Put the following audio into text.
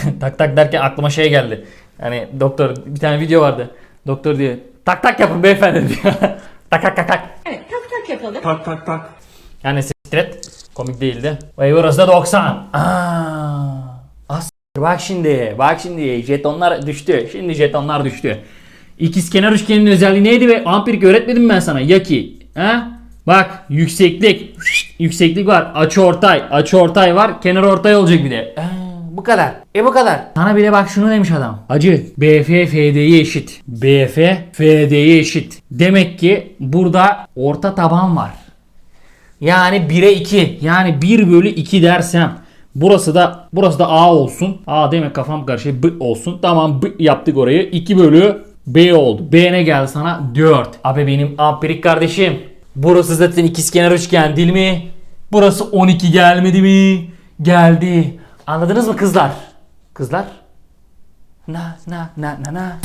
tak tak derken aklıma şey geldi. Yani doktor bir tane video vardı. Doktor diyor tak tak yapın beyefendi diyor. tak tak tak tak. Evet tak tak yapalım. Tak tak tak. Yani sikret komik değildi. Ve burası da 90. Aa, as bak şimdi bak şimdi jetonlar düştü. Şimdi jetonlar düştü. İkizkenar üçgenin özelliği neydi ve ampirik öğretmedim ben sana ya ki. Ha? Bak yükseklik yükseklik var açı ortay açı ortay var kenar ortay olacak bir de. Aa, bu kadar. E bu kadar. Sana bile bak şunu demiş adam. Acı BF FD'ye eşit. BF FD'ye eşit. Demek ki burada orta taban var. Yani 1'e 2. Yani 1 bölü 2 dersem. Burası da burası da A olsun. A demek kafam karışıyor. B olsun. Tamam B yaptık orayı. 2 bölü B oldu. B ne geldi sana? 4. Abi benim ampirik kardeşim. Burası zaten ikizkenar üçgen değil mi? Burası 12 gelmedi mi? Geldi. Anladınız mı kızlar? Kızlar? Na na na na na.